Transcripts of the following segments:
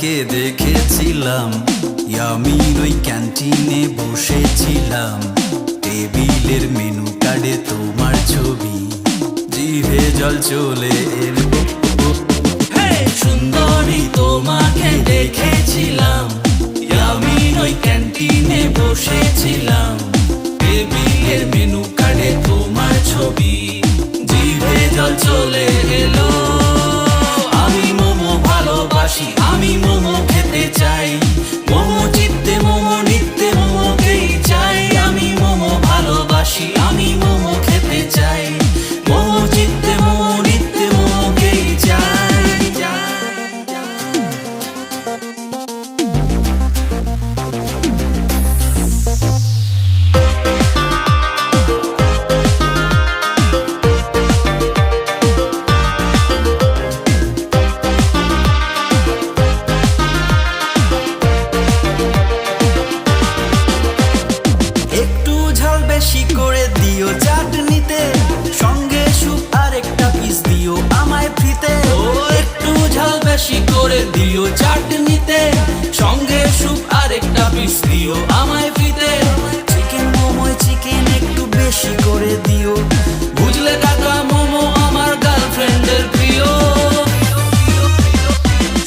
তোমাকে দেখেছিলাম। ইয়ামির ওই ক্যান্টিনে বসেছিলাম। টেবিলের মেনু কার্ডে তোমার ছবি। জিভে জল চলে এলো। সুন্দরী, তোমাকে দেখেছিলাম। ইয়ামির ওই ক্যান্টিনে বসেছিলাম। টেবিলের মেনু কার্ডে তোমার ছবি। জিভে জল চলে খেতে চাই বেশি করে দিও চাটনিতে। সঙ্গে সুপ আর একটা পিস দিও আমায় ফ্রিতে চিকেন মোমোয় চিকেন একটু বেশি করে দিও। বুঝলে কাকা, মোমো আমার গার্লফ্রেন্ডের প্রিয়।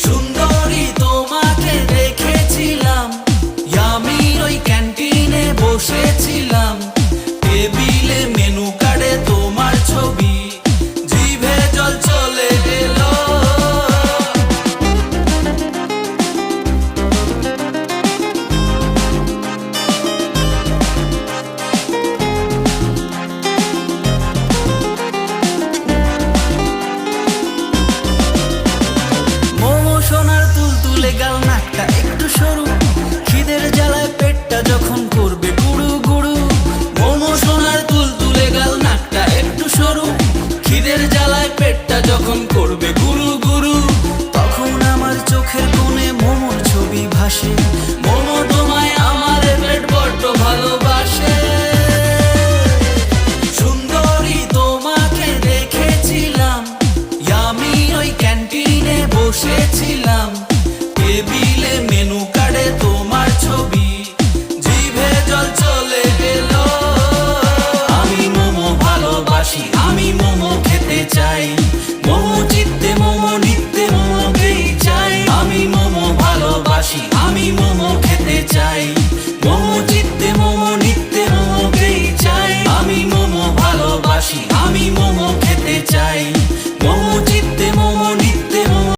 সুন্দরী তোমাকে দেখেছিলাম। ইয়ামির ওই ক্যান্টিনে বসেছিলাম নাকটা একটু সরু। খিদের জ্বালায় পেটটা যখন করবে গুড়ু গুড়ু। মোমো সোনার তুল তুলে গাল, নাকটা একটু সরু। খিদের জ্বালায় পেটটা যখন করবে গুরু গুরু তখন আমার চোখের কোণে মোমোর ছবি ভাসে। আমি মোমো খেতে চাই। মোমো চিত্তে মোমো নিত্যে মোমোকেই চাই। আমি মোমো ভালোবাসি, আমি মোমো খেতে চাই।